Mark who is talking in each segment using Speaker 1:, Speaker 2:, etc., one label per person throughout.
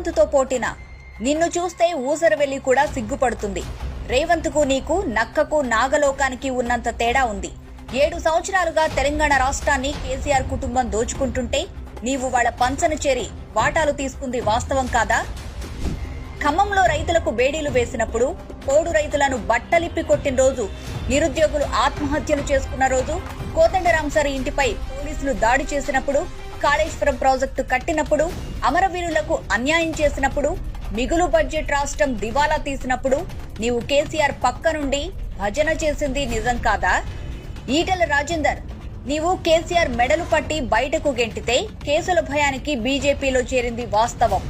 Speaker 1: రేవంత్తో పోటీన? నిన్ను చూస్తే ఊసర కూడా సిగ్గుపడుతుంది. రేవంత్కు నీకు నక్కకు నాగలోకానికి ఉన్నంత తేడా ఉంది. ఏడు సంవత్సరాలుగా తెలంగాణ రాష్ట్రాన్ని కేసీఆర్ కుటుంబం దోచుకుంటుంటే నీవు వాళ్ళ పంచన చేరి వాటాలు తీసుకుంది వాస్తవం కాదా? ఖమ్మంలో రైతులకు బేడీలు వేసినప్పుడు పోడు రైతులను బట్టలిప్పి కొట్టిన రోజు నిరుద్యోగులు ఆత్మహత్యలు చేసుకున్న రోజు కోదండరాంసారి ఇంటిపై పోలీసులు దాడి చేసినప్పుడు కాళేశ్వరం ప్రాజెక్టు కట్టినప్పుడు అమరవీరులకు అన్యాయం చేసినప్పుడు మిగులు బడ్జెట్ రాష్ట్రం దివాలా తీసినప్పుడు నీవు కేసీఆర్ పక్క నుండి భజన చేసింది నిజం కాదా? ఈటల రాజేందర్ నీవు కేసీఆర్ మెడలు పట్టి బయటకు గెంటితే కేసుల భయానికి బీజేపీలో చేరింది వాస్తవం.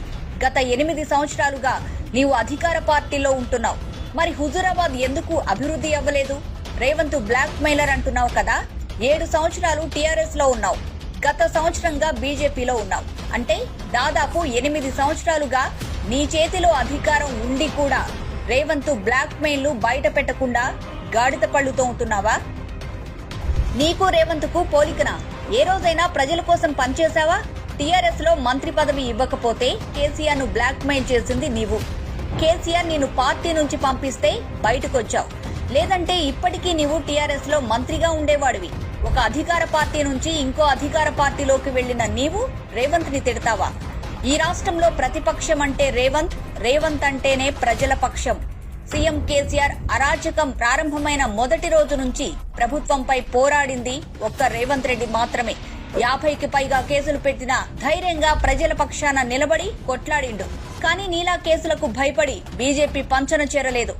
Speaker 1: గత ఎనిమిది సంవత్సరాలుగా నీవు అధికార పార్టీలో ఉంటున్నావు. మరి హుజూరాబాద్ ఎందుకు అభివృద్ధి అవ్వలేదు? రేవంత్ బ్లాక్ మెయిలర్ అంటున్నావు కదా? ఏడు సంవత్సరాలు టీఆర్ఎస్లో ఉన్నావు. గత సంవత్సరంగా బీజేపీలో ఉన్నావు. అంటే దాదాపు ఎనిమిది సంవత్సరాలుగా నీ చేతిలో అధికారం ఉండి కూడా రేవంత్ బ్లాక్ మెయిల్ బయట పెట్టకుండా గాడిద పళ్ళుతో ఉంటున్నావా? నీకు రేవంత్కు పోలికనా? ఏ రోజైనా ప్రజల కోసం పనిచేశావా? టీఆర్ఎస్లో మంత్రి పదవి ఇవ్వకపోతే కేసీఆర్ను బ్లాక్ మెయిల్ చేసింది నీవు. కేసీఆర్ నేను పార్టీ నుంచి పంపిస్తే బయటకొచ్చావు. లేదంటే ఇప్పటికీ నీవు టీఆర్ఎస్లో మంత్రిగా ఉండేవాడివి. ఒక అధికార పార్టీ నుంచి ఇంకో అధికార పార్టీలోకి వెళ్ళిన నీవు రేవంత్ని తిడతావా? ఈ రాష్ట్రంలో ప్రతిపక్షం అంటే రేవంత్ రేవంత్ అంటేనే ప్రజల పక్షం. సీఎం కేసీఆర్ అరాచకం ప్రారంభమైన మొదటి రోజు నుంచి ప్రభుత్వంపై పోరాడింది ఒక్క రేవంత్ రెడ్డి మాత్రమే. యాభైకి పైగా కేసులు పెట్టినా ధైర్యంగా ప్రజల పక్షాన నిలబడి కొట్లాడిండు. కానీ నీలా కేసులకు భయపడి బీజేపీ పంచన చేరలేదు.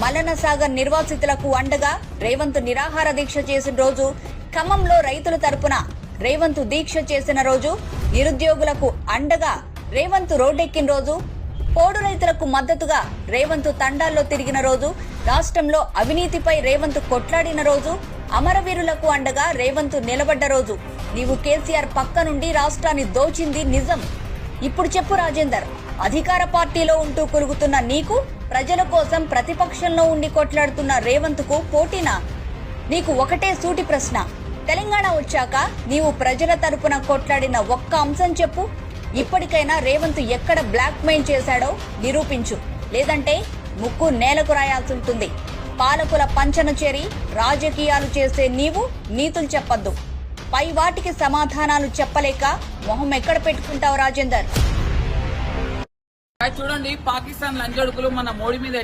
Speaker 1: మల్లన్న సాగర్ నిర్వాసితులకు అండగా రేవంత్ నిరాహార దీక్ష చేసిన రోజు ఖమ్మంలో రైతుల తరపున రేవంత్ దీక్ష చేసిన రోజు నిరుద్యోగులకు అండగా రేవంత్ రోడ్డెక్కిన రోజు పోడు రైతులకు మద్దతుగా రేవంత్ తండాల్లో తిరిగిన రోజు రాష్ట్రంలో అవినీతిపై రేవంత్ కొట్లాడిన రోజు అమరవీరులకు అండగా రేవంత్ నిలబడ్డ రోజు. నీవు కేసీఆర్ పక్క నుండి రాష్ట్రాన్ని దోచింది నిజం. ఇప్పుడు చెప్పు రాజేందర్ అధికార పార్టీలో ఉంటూ కొలుగుతున్న నీకు ప్రజల కోసం ప్రతిపక్షంలో ఉండి కొట్లాడుతున్న రేవంత్కు పోటీనా? నీకు ఒకటే సూటి ప్రశ్న. తెలంగాణ వచ్చాక నీవు ప్రజల తరపున కొట్లాడిన ఒక్క అంశం చెప్పు. ఇప్పటికైనా రేవంత్ ఎక్కడ బ్లాక్ మెయిల్ చేశాడో నిరూపించు. లేదంటే ముక్కు నేలకు రాయాల్సి ఉంటుంది. పాలకుల పంచన చేరి రాజకీయాలు చేసే నీవు నీతులు చెప్పద్దు. పై వాటికి సమాధానాలు చెప్పలేక మొహం ఎక్కడ పెట్టుకుంటావు రాజేందర్?
Speaker 2: అది చూడండి పాకిస్తాన్ లంజడుకులు మన మోడీ మీద